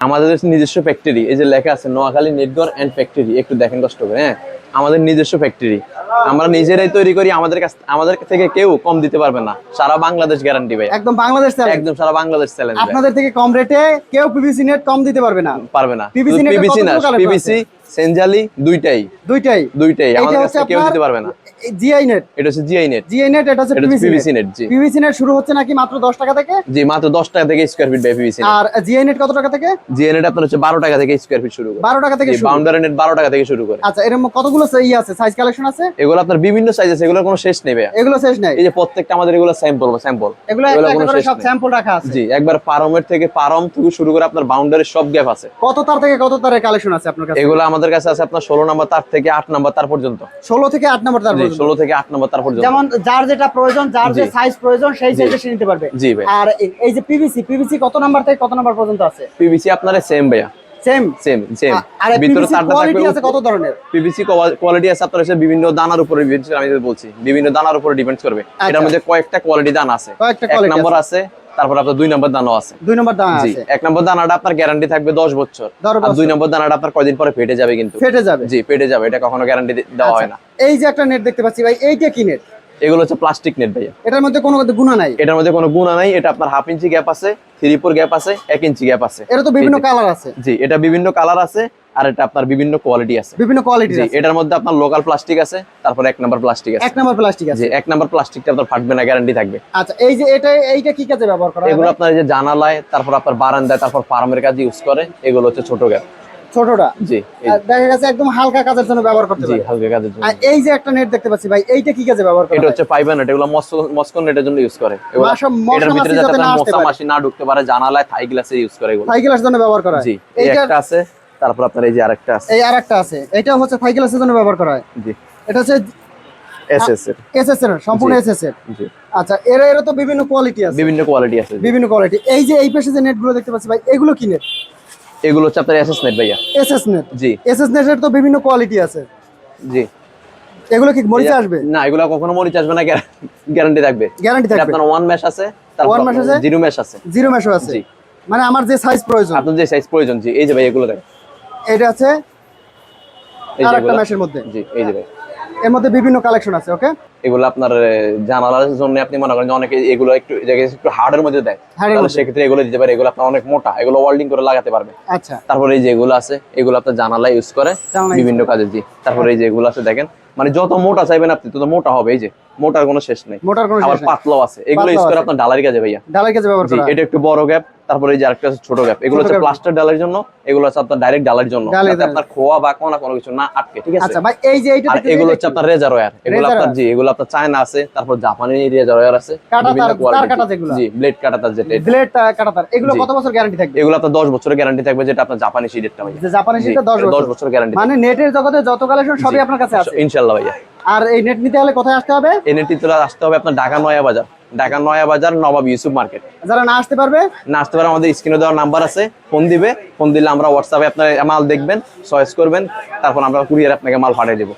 আমাদের নিজস্ব ফ্যাক্টরি এই যে লেখা আছে নোয়াখালী নেটগর অ্যান্ড ফ্যাক্টরি একটু দেখেন কষ্ট করে হ্যাঁ? আমাদের নিজস্ব ফ্যাক্টরি আমরা নিজেরাই তৈরি করি আমাদের কাছ আমাদের থেকে কেউ কম দিতে পারবে না। সারা বাংলাদেশ গ্যারান্টি ভাই। একদম বাংলাদেশ একদম সারা বাংলাদেশ চ্যালেঞ্জ আপনাদের থেকে কম রেটে কেউ পিভিসি নেট কম দিতে পারবে না। পারবে না। পিভিসি পিবিসি না পিভিসি সেনজালি দুইটাই। দুইটাই। দুইটাই। আমাদের কাছে কেউ দিতে পারবে না। জিআই নেট এটা হচ্ছে জিআই নেট জিআই নেট এটা হচ্ছে পিভিসি নেট জি। পিভিসি নেট শুরু হচ্ছে নাকি মাত্র 10 টাকা থেকে? জি মাত্র 10 টাকা থেকে স্কয়ার ফিট বাই পিভিসি আর জিআই নেট কত টাকা থেকে? জিআই নেট আপনার হচ্ছে 12 টাকা থেকে স্কয়ার ফিট শুরু করে। 12 টাকা থেকে শুরু। বাউন্ডারি নেট 12 টাকা থেকে শুরু করে। আচ্ছা এরকম কতগুলো ই আছে? সাইজ কালেকশন আছে? এগুলো আপনার বিভিন্ন সাইজ আছে এগুলোর কোনো শেষ নেই এগুলো শেষ নাই? এই যে প্রত্যেকটা আমাদের এগুলো স্যাম্পল স্যাম্পল এগুলো করে সব স্যাম্পল রাখা আছে। জি একবার পারমের থেকে পারম থেকে শুরু করে আপনার বাউন্ডারির সব গ্যাপ আছে। কত তার থেকে কত তারের কালেকশন আছে আপনার কাছে? এগুলো আমাদের কাছে আছে আপনার ষোলো নাম্বার তার থেকে আট নাম্বার তার পর্যন্ত। 16 থেকে 8 নম্বর তার পর্যন্ত। ষোলো থেকে আট নাম্বার তার পর্যন্ত। যেমন যার যেটা প্রয়োজন যার যে সাইজ প্রয়োজন সেই সাইজে সে নিতে পারবে। জি ভাই। আর এই- যে পিভিসি পিভিসি কত নাম্বার থেকে কত নাম্বার পর্যন্ত আছে? পিভিসি আপনার সেম ভাইয়া। সেম সেম সেম আর ভিতরে তারটা থাকবে আছে কত ধরনের? পিভিসি কোয়ালিটি আছে আপনার হচ্ছে বিভিন্ন দানার উপরে আমি বলছি। বিভিন্ন দানার উপরে ডিপেন্ড করবে। এটার মধ্যে কয়েকটা কোয়ালিটি দানা আছে। এক নাম্বার আছে তারপর আপনার দুই নাম্বার দানাও আছে। দুই নম্বর দানা আছে। এক নম্বর দানাটা আপনার গ্যারান্টি থাকবে দশ বছর। আর দুই নম্বর দানাটা আপনার কয়দিন পরে ফেটে যাবে কিন্তু। ফেটে যাবে। জি ফেটে যাবে। এটা কখনো গ্যারান্টি দেওয়া হয় আচ্ছা, না। এই যে একটা নেট দেখতে পাচ্ছি ভাই এইটা কি নেট এগুলো হচ্ছে প্লাস্টিক নেট ভাইয়া। এটার মধ্যে কোনো গুণা নাই? এটার মধ্যে কোনো গুণা নাই। এটা আপনার হাফ ইঞ্চি গ্যাপ আছে থ্রি ফোর গ্যাপ আছে এক ইঞ্চি গ্যাপ আছে। এটা তো বিভিন্ন কালার আছে। জি এটা বিভিন্ন কালার আছে। আর এটা আপনার বিভিন্ন কোয়ালিটি আছে। বিভিন্ন কোয়ালিটি আছে। এটার মধ্যে আপনার লোকাল প্লাস্টিক আছে তারপর এক নাম্বার প্লাস্টিক আছে। এক নম্বর প্লাস্টিক আছে। এক নাম্বার প্লাস্টিকটা আপনার ফাটবে না গ্যারান্টি থাকবে। আচ্ছা এই যে এটা এইটা কি কাজে ব্যবহার করা হয়? এগুলো আপনার যে জানালায় তারপর আপনার বারান্দায় তারপর ফার্মের কাজে ইউজ করে এগুলো হচ্ছে ছোট গ্যাপ ছোটটা? জি দেখা গেছে একদম হালকা কাজের জন্য ব্যবহার করতে জি হালকা কাজের জন্য। আর এই যে একটা নেট দেখতে পাচ্ছি ভাই এইটা কি কাজে ব্যবহার করা এটা হচ্ছে ফাইবার নেট এগুলো মস্কো নেটের জন্য ইউজ করে। মশা- মশা এটার ভিতরে যাতে যাতে না মশা মাছি না ঢুকতে পারে জানালায় থাই গ্লাসে ইউজ করে এগুলো। সাইকেলের জন্য ব্যবহার করা জি এই এইটা একটা আছে। তারপর আপনার এই যে আরেকটা আছে। এই আরেকটা আছে। এটা হচ্ছে সাইকেলের জন্য ব্যবহার করা হয়। জি। এটা হচ্ছে এসএস এর। এসএস এর সম্পূর্ণ। এসএস এর। জি। আচ্ছা এর এর তো বিভিন্ন কোয়ালিটি আছে। বিভিন্ন কোয়ালিটি আছে। বিভিন্ন কোয়ালিটি এই যে এই পাশে যে নেটগুলো দেখতে পাচ্ছি ভাই এগুলো কি নেট এগুলো হচ্ছে আপনার এসএস নেট ভাইয়া। এসএস নেট জি। এসএস নেটের তো বিভিন্ন কোয়ালিটি আছে। জি। এগুলো কি মরিচে আসবে? না এগুলো কখনো মরিচ আসবে না গ্যারান্টি থাকবে। গ্যারান্টি থাকবে। আপনার ওয়ান ম্যাশ আছে তারপর One mesh আছে? জিরো ম্যাশ আছে। জিরো মেশো আছে। জি। মানে আমার যে সাইজ প্রয়োজন। আপনার যে সাইজ প্রয়োজন জি এই যে ভাই এগুলো দেখ এটা আছে আর একটা মধ্যে। জি এই যে। এর মধ্যে বিভিন্ন কালেকশন আছে ওকে এগুলো আপনার জানালার জন্য আপনি মনে করেন অনেকে এগুলো একটু জায়গায় একটু হার্ডের মধ্যে দেয়। তাহলে সেক্ষেত্রে এগুলো দিতে পারে এগুলো আপনার অনেক মোটা এগুলো ওয়েল্ডিং করে লাগাতে পারবে। আচ্ছা। তারপরে এই যে এগুলো আছে এগুলো আপনার জানালা ইউজ করে বিভিন্ন কাজে জি। তারপরে এই যে এগুলো আছে দেখেন মানে যত মোটা চাইবেন আপনি তত মোটা হবে এই যে। মোটার কোনো শেষ নেই। মোটার কোনো আবার। পাতলাও আছে। এগুলো ইউজ করে আপনার ডালার কাজে ভাইয়া। ডালের কাছে ব্যবহার করা এটা একটু বড় গ্যাপ তারপরে এই যে আরেকটা ছোট গ্যাপ এগুলো হচ্ছে প্লাস্টার ডালের জন্য এগুলো হচ্ছে আপনার ডাইরেক্ট ডালার জন্য। যাতে। আপনার খোয়া বা কোনো কোনো কিছু না আটকে ঠিক আছে? আচ্ছা ভাই এই যে এইটা এগুলো হচ্ছে আপনার রেজার ওয়্যার এগুলো আপনার জি এগুলো আপনার চায়না আছে তারপর জাপানি রেজার ওয়্যার আছে বিভিন্ন যেগুলো? জি ব্লেড কাটা তার যেটা। ব্লেড কাটা তার এগুলো কত বছর গ্যারান্টি থাকবে? এগুলো আপনার 10 বছরের গ্যারান্টি থাকবে যেটা আপনার জাপানি সিডেরটা ভাইয়া। যে জাপানি সেটা 10 বছর। 10 বছরের গ্যারান্টি মানে নেটের জগতে যত কালেকশন সবই আপনার কাছে আছে। ইনশাআল্লাহ ভাইয়া। আর এই নেট নিতে হলে কোথায় আসতে হবে? এনএটি তো আসতে হবে আপনার ঢাকা নয়া বাজার। ঢাকা নয়া বাজার নবাব ইউসুফ মার্কেট। যারা না আসতে পারবে? না আসতে পারে আমাদের স্ক্রিনে দেওয়ার নাম্বার আছে ফোন দিবে ফোন দিলে আমরা হোয়াটসঅ্যাপে আপনার মাল দেখবেন চয়েস করবেন তারপর আমরা কুরিয়ার আপনাকে মাল পাঠিয়ে দেবো।